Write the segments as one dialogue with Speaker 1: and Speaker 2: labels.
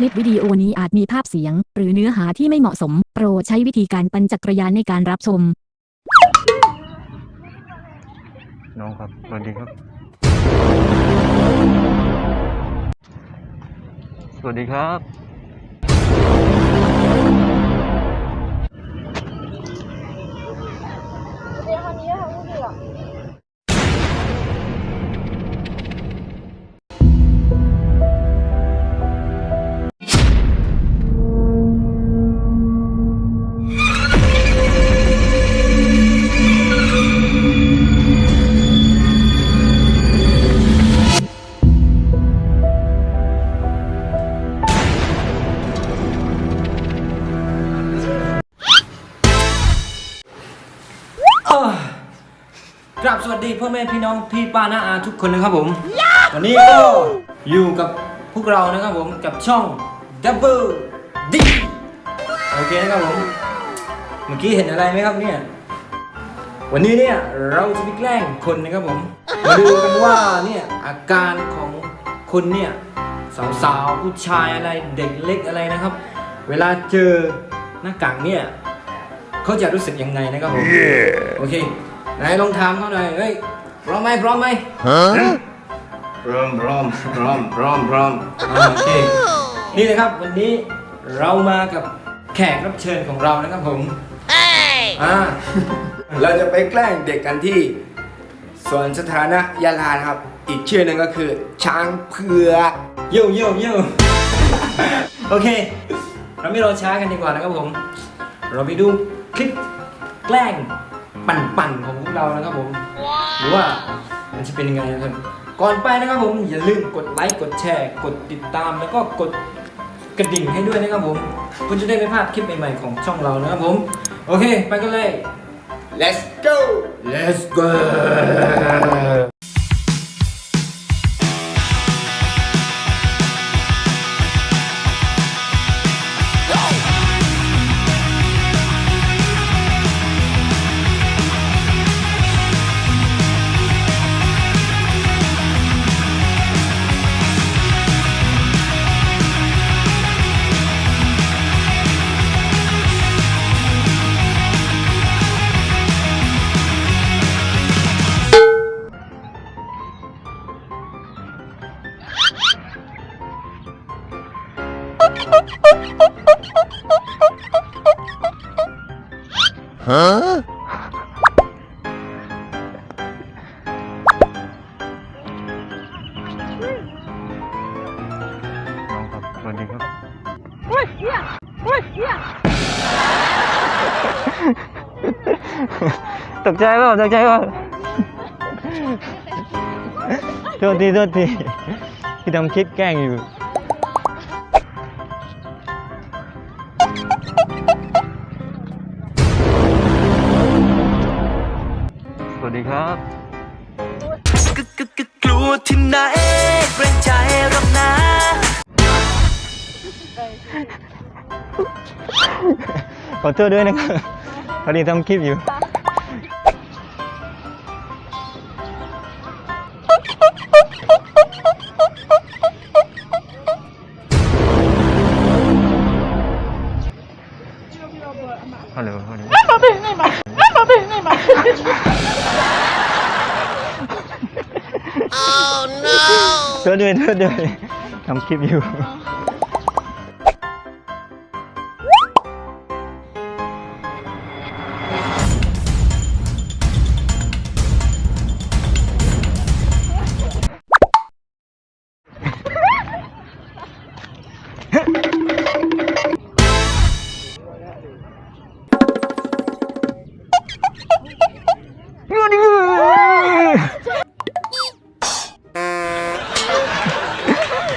Speaker 1: คลิปวิดีโอนี้อาจมีภาพเสียง หรือเนื้อหาที่ไม่เหมาะสม โปรดใช้วิธีการปันจักรยานในการรับชม
Speaker 2: น้องครับสวัสดีครับ สวัสดีครับ
Speaker 3: ก ราบสวัสดีพ่อแม่พี่น้องพี่ป้าน้าอาทุกคนนะครับผม วันนี้ก็อยู่กับพวกเรานะครับผมกับช่อง Double D โอเคนะครับผม เมื่อกี้เห็นอะไรไหมครับเนี่ย วันนี้เนี่ยเราจะไปแกล้งคนนะครับผม มาดูกันว่าเนี่ยอาการของคนเนี่ยสาวๆผู้ชายอะไรเด็กเล็กอะไรนะครับ เวลาเจอหน้ากากเนี่ย เขาจะรู้สึกยังไงนะครับผมโอเคไหนลองถามเขาหน่อยเฮ้ยพร้อมไหมพร้อมไหมพร้อมพร้อมพร้อมพร้อมพร้อมอ่าโอเคนี่นะครับวันนี้เรามากับแขกรับเชิญของเรานะครับผมอ่า
Speaker 4: เราจะไปแกล้งเด็กกันที่สวนสาธารณะยาลานะครับ อีกชื่อหนึ่งก็คือ ช้างเผือก
Speaker 3: โย่โย่โย่โอเค เราไม่รอช้ากันดีกว่านะครับผม เราไปดู คลิปแกล้งปั่นๆของพวกเรานะครับผม หรือว่ามันจะเป็นยังไงนะครับ ก่อนไปนะครับผมอย่าลืมกดไลค์กดแชร์ กดติดตามแล้วก็กดกระดิ่งให้ด้วยนะครับผมเพื่อจะได้ไม่พลาดคลิปใหม่ๆของช่องเรานะครับผม โอเค ไปกันเลย
Speaker 4: let's go
Speaker 3: let's go
Speaker 2: น้องครับสวัสดีครับตกใคลิปแกล้งอยู่สวัสดีครับ
Speaker 5: กึกกึกกึกกลัวที่ไหนเกรงใจหรอกนะ
Speaker 2: ขอโทษด้วยนะครับพอดีทำคลิปอยู่ โทษด้วยเหนื่อยทำคลิปอยู่ขอโทษด้วยขอโทษด้วย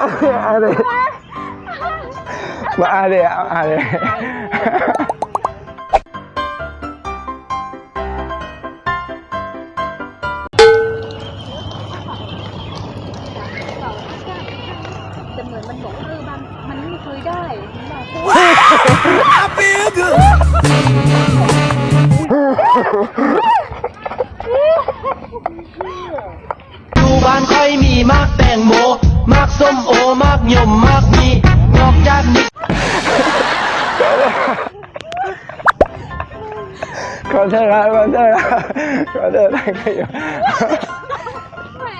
Speaker 6: อะ
Speaker 2: ไร
Speaker 4: มาอ่านเลยเอาอ่านเลย
Speaker 7: แต่เหมือนมันบอกว่าเออบางมันไม่เคยได้ดูบ้า
Speaker 5: นใครมีมากแตงโมมาก ส้มโอมากยมมากมีนอกจากนี้
Speaker 4: ขอโทษครับขอโทษครับขอโทษนะก็อยู่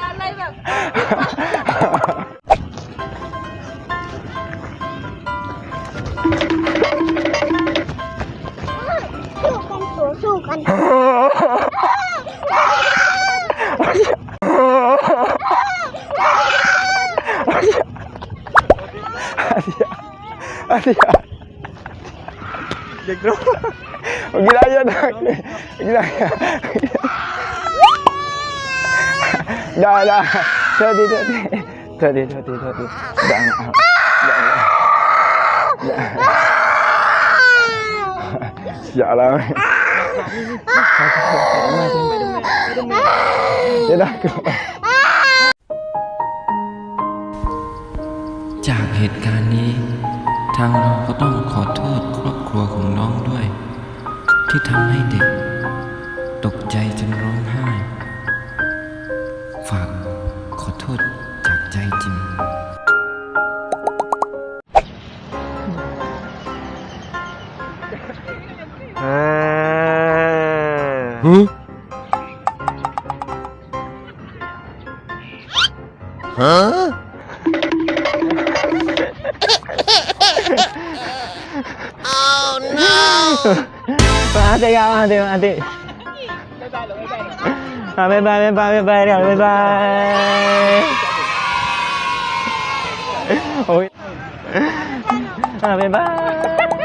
Speaker 7: อะไรแบบ
Speaker 4: Asia. Dia kena. Pergi raya dah. Pergi raya. Dah dah. Tadi tadi. Tadi tadi tadi. Dah maaf. Dah maaf. Ya lah. Ya dah keluar.
Speaker 8: จากเหตุการณ์นี้ ทางเราก็ต้องขอโทษครอบครัวของน้องด้วย ที่ทำให้เด็ก ตกใจจนร้องไห้ ฝากขอโทษจากใจจริง
Speaker 2: Mati 对呀啊，对啊，对。拜
Speaker 5: 拜，拜拜，拜拜，拜拜，拜拜。好，拜拜。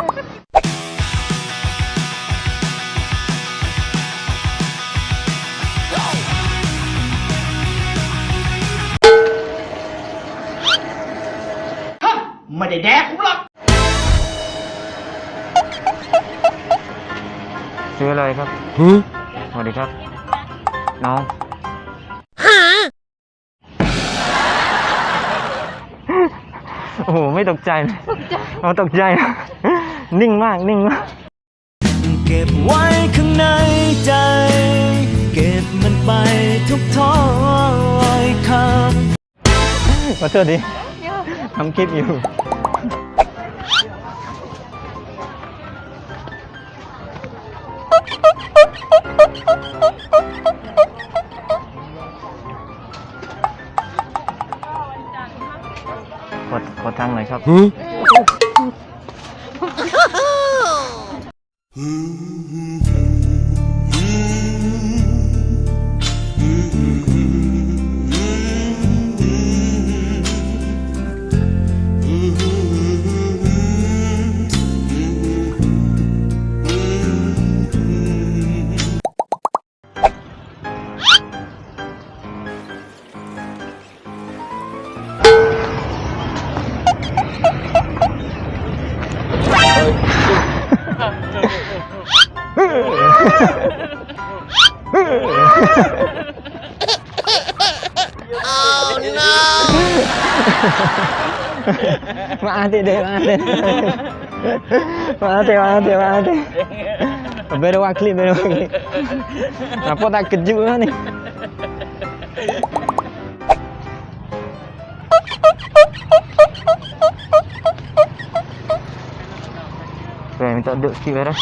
Speaker 2: ซื้ออะไรครับสวัสดีครับ น้องโอ้โห ไม่ตกใจเลยตกใจอ๋อตกใจ นิ่งมาก นิ่งมาก
Speaker 5: เก็บไว้ข้างในใจ เก็บมันไปทุกท้อยคำ
Speaker 2: ขอโทษดิทำคลิปอยู่ อขอทางหน่อยครับ Mati deh, mati. Mati, mati, mati. Beda wakli, beda wakli. Apa tak kejut lah ni? Okay, minta duduk sikit beres.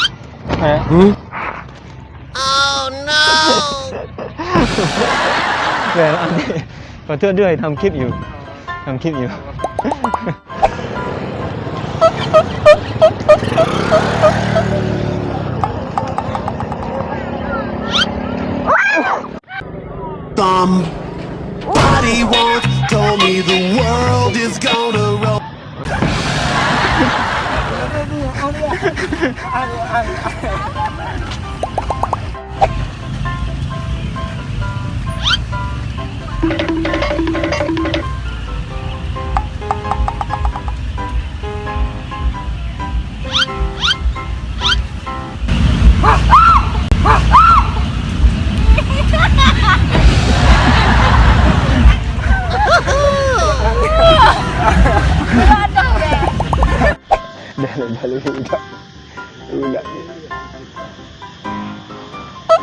Speaker 2: Eh. Oh no. แหวนอันนี้ขอโทษด้วยทำคลิปอยู่ทำคลิปอยู่
Speaker 9: Somebody once told me the world is gonna roll.
Speaker 10: Udah.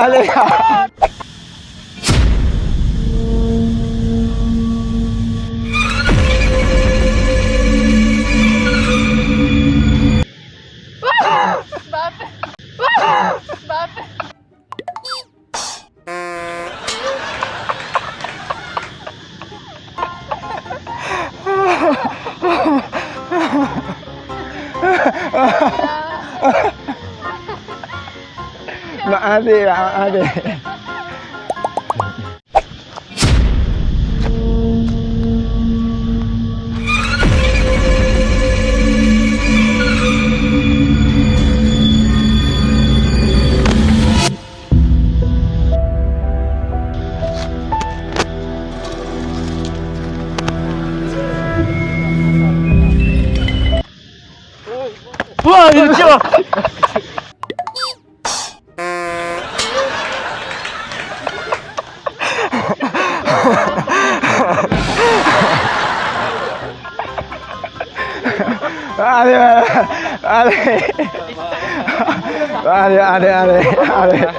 Speaker 10: า
Speaker 4: รกั นหน่อย ได้ไหม
Speaker 10: Ale ya.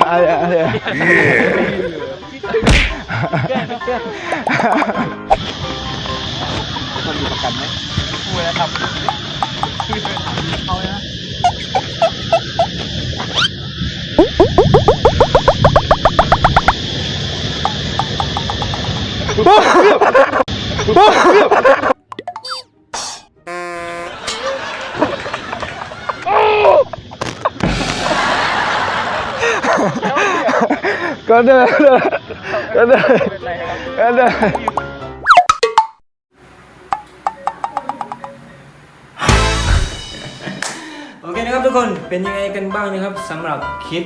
Speaker 10: Maade, ale. Ale, ale. Có được, có được, có được.
Speaker 3: โอเคนะครับทุกคนเป็นยังไงกันบ้างนะครับสำหรับคลิป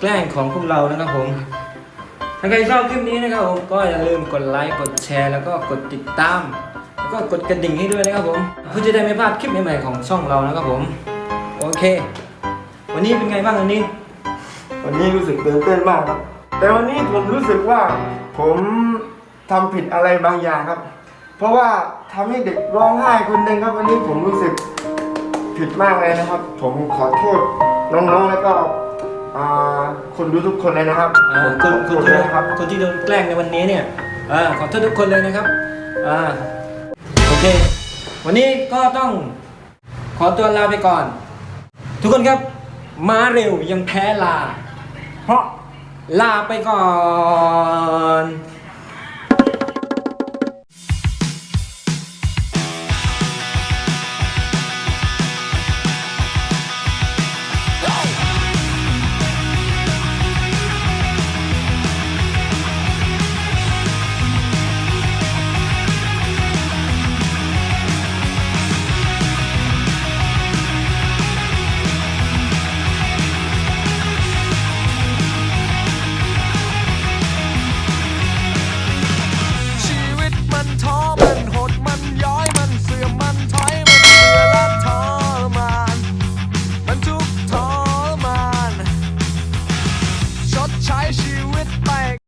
Speaker 3: แกล้งของพวกเรานะครับผมถ้าใครชอบคลิปนี้นะครับผมก็อย่าลืมกดไลค์กดแชร์ แล้วก็กดติดตาม แล้วก็กดกระดิ่งให้ด้วยนะครับผมเพื่อจะได้ไม่พลาดคลิปใหม่ๆของช่องเรานะครับผมโอเค วันนี้เป็นไงบ้างอันนี้
Speaker 10: วันนี้รู้สึกตื่นเต้นมากครับ แต่วันนี้ผมรู้สึกว่าผมทำผิดอะไรบางอย่างครับ เพราะว่าทำให้เด็กร้องไห้คนหนึ่งครับวันนี้ผมรู้สึกผิดมากเลยนะครับ ผมขอโทษน้องๆแล้วก็อ่าคนดูทุกคนเลยนะครับ
Speaker 3: อ่า
Speaker 10: ผม
Speaker 3: คน
Speaker 10: ขอ
Speaker 3: คน
Speaker 10: โทษ
Speaker 3: ที่
Speaker 10: ด้วยนะครับ
Speaker 3: คนที่โดนแกล้งในวันนี้เนี่ยอ่าขอโทษทุกคนเลยนะครับอ่าโอเค วันนี้ก็ต้องขอตัวลาไปก่อน ทุกคนครับมาเร็วยังแพ้ลา เพราะลาไปก่อน